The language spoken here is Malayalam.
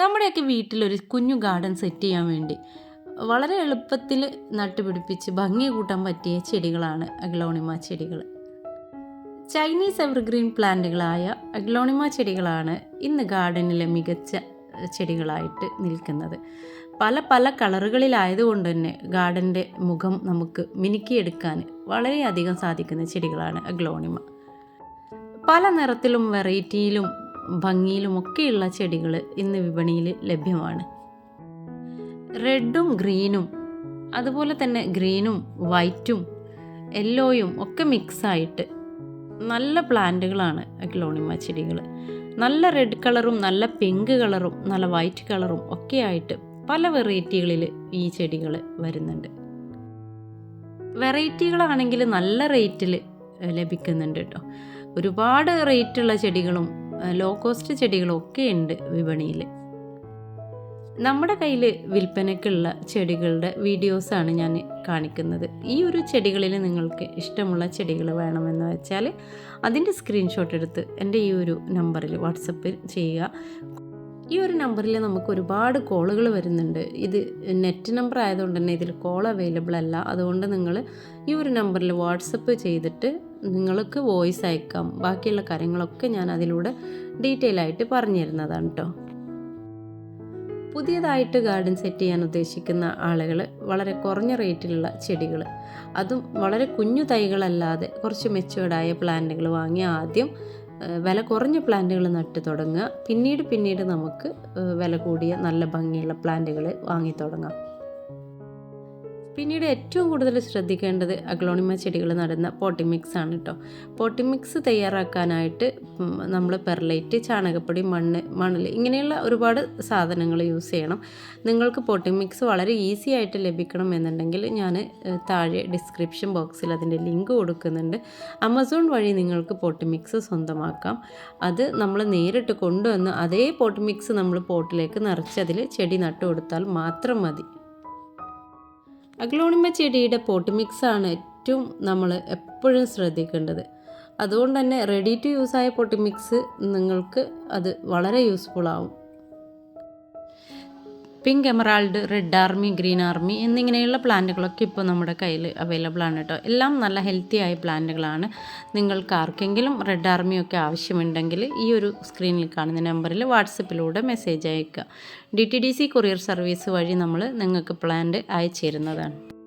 നമ്മുടെയൊക്കെ വീട്ടിലൊരു കുഞ്ഞു ഗാർഡൻ സെറ്റ് ചെയ്യാൻ വേണ്ടി വളരെ എളുപ്പത്തിൽ നട്ടുപിടിപ്പിച്ച് ഭംഗി കൂട്ടാൻ പറ്റിയ ചെടികളാണ് അഗ്ലോണിമ ചെടികൾ. ചൈനീസ് എവർഗ്രീൻ പ്ലാന്റുകളായ അഗ്ലോണിമ ചെടികളാണ് ഇന്ന് ഗാർഡനിലെ മികച്ച ചെടികളായിട്ട് നിൽക്കുന്നത്. പല പല കളറുകളിലായതുകൊണ്ട് തന്നെ ഗാർഡന്റെ മുഖം നമുക്ക് മിനുക്കിയെടുക്കാൻ വളരെയധികം സാധിക്കുന്ന ചെടികളാണ് അഗ്ലോണിമ. പല നിറത്തിലും വെറൈറ്റിയിലും ഭംഗിയിലും ഒക്കെയുള്ള ചെടികൾ ഇന്ന് വിപണിയിൽ ലഭ്യമാണ്. റെഡും ഗ്രീനും അതുപോലെ തന്നെ ഗ്രീനും വൈറ്റും യെല്ലോയും ഒക്കെ മിക്സായിട്ട് നല്ല പ്ലാന്റുകളാണ് അക്ലോണിമ ചെടികൾ നല്ല റെഡ് കളറും നല്ല പിങ്ക് കളറും നല്ല വൈറ്റ് കളറും ഒക്കെ ആയിട്ട് പല വെറൈറ്റികളിൽ ഈ ചെടികൾ വരുന്നുണ്ട്. വെറൈറ്റികളാണെങ്കിൽ നല്ല റേറ്റിൽ ലഭിക്കുന്നുണ്ട് കേട്ടോ ഒരുപാട് റേറ്റുള്ള ചെടികളും ലോ കോസ്റ്റ് ചെടികളൊക്കെ ഉണ്ട് വിപണിയിൽ നമ്മുടെ കയ്യിൽ വിൽപ്പനയ്ക്കുള്ള ചെടികളുടെ വീഡിയോസാണ് ഞാൻ കാണിക്കുന്നത്. ഈ ഒരു ചെടികളിൽ നിങ്ങൾക്ക് ഇഷ്ടമുള്ള ചെടികൾ വേണമെന്ന് വെച്ചാൽ അതിന്റെ സ്ക്രീൻഷോട്ട് എടുത്ത് എന്റെ ഈ ഒരു നമ്പറിൽ വാട്സപ്പ് ചെയ്യുക. ഈ ഒരു നമ്പറിൽ നമുക്ക് ഒരുപാട് കോളുകൾ വരുന്നുണ്ട്. ഇത് നെറ്റ് നമ്പർ ആയതുകൊണ്ട് തന്നെ ഇതിൽ കോൾ അവൈലബിൾ അല്ല. അതുകൊണ്ട് നിങ്ങൾ ഈ ഒരു നമ്പറിൽ വാട്സപ്പ് ചെയ്തിട്ട് നിങ്ങൾക്ക് വോയിസ് അയക്കാം. ബാക്കിയുള്ള കാര്യങ്ങളൊക്കെ ഞാൻ അതിലൂടെ ഡീറ്റെയിൽ ആയിട്ട് പറഞ്ഞു തരുന്നതാണ് കേട്ടോ പുതിയതായിട്ട് ഗാർഡൻ സെറ്റ് ചെയ്യാൻ ഉദ്ദേശിക്കുന്ന ആളുകൾ വളരെ കുറഞ്ഞ റേറ്റിലുള്ള ചെടികൾ അതും വളരെ കുഞ്ഞു തൈകളല്ലാതെ കുറച്ച് മെച്ചുവേർഡായ പ്ലാന്റുകൾ വാങ്ങി ആദ്യം വില കുറഞ്ഞ പ്ലാന്റുകൾ നട്ട് തുടങ്ങുക. പിന്നീട് പിന്നീട് നമുക്ക് വില കൂടിയ നല്ല ഭംഗിയുള്ള പ്ലാന്റുകൾ വാങ്ങി തുടങ്ങാം. പിന്നീട് ഏറ്റവും കൂടുതൽ ശ്രദ്ധിക്കേണ്ടത് അഗ്ലോണിമ ചെടികൾ നടുന്ന പോട്ടിമിക്സ് ആണ് കേട്ടോ പോട്ടിമിക്സ് തയ്യാറാക്കാനായിട്ട് നമ്മൾ പെർലൈറ്റ് ചാണകപ്പൊടി മണ്ണ് മണൽ ഇങ്ങനെയുള്ള ഒരുപാട് സാധനങ്ങൾ യൂസ് ചെയ്യണം. നിങ്ങൾക്ക് പോട്ടിമിക്സ് വളരെ ഈസി ആയിട്ട് ലഭിക്കണം എന്നുണ്ടെങ്കിൽ ഞാൻ താഴെ ഡിസ്ക്രിപ്ഷൻ ബോക്സിൽ അതിന്റെ ലിങ്ക് കൊടുക്കുന്നുണ്ട്. ആമസോൺ വഴി നിങ്ങൾക്ക് പോട്ടിമിക്സ് സ്വന്തമാക്കാം. അത് നമ്മൾ നേരിട്ട് കൊണ്ടുവന്ന് അതേ പോട്ടിമിക്സ് നമ്മൾ പോട്ടിലേക്ക് നിറച്ച് അതിൽ ചെടി നട്ടു കൊടുത്താൽ മാത്രം മതി. അഗ്ലോണിമ ചെടിയുടെ പോട്ട് മിക്സാണ് ഏറ്റവും നമ്മൾ എപ്പോഴും ശ്രദ്ധിക്കേണ്ടത്. അതുകൊണ്ട് തന്നെ റെഡി ടു യൂസ് ആയ പോട്ട് മിക്സ് നിങ്ങൾക്ക് അത് വളരെ യൂസ്ഫുൾ ആവും. Pink emerald red army green army എന്നിങ്ങനെയുള്ള പ്ലാന്റുകളൊക്കെ ഇപ്പോൾ നമ്മുടെ കയ്യിൽ അവൈലബിൾ ആണ് കേട്ടോ. എല്ലാം നല്ല ഹെൽത്തി ആയ പ്ലാന്റുകളാണ്. നിങ്ങൾക്ക് ആർക്കെങ്കിലും റെഡ് ആർമിയൊക്കെ ആവശ്യമുണ്ടെങ്കിൽ ഈ ഒരു സ്ക്രീനിൽ കാണുന്ന നമ്പറിൽ വാട്സപ്പിലൂടെ മെസ്സേജ് അയക്കുക D T D C courier service വഴി നമ്മൾ നിങ്ങൾക്ക് പ്ലാന്റ് അയച്ചു തരുന്നതാണ്.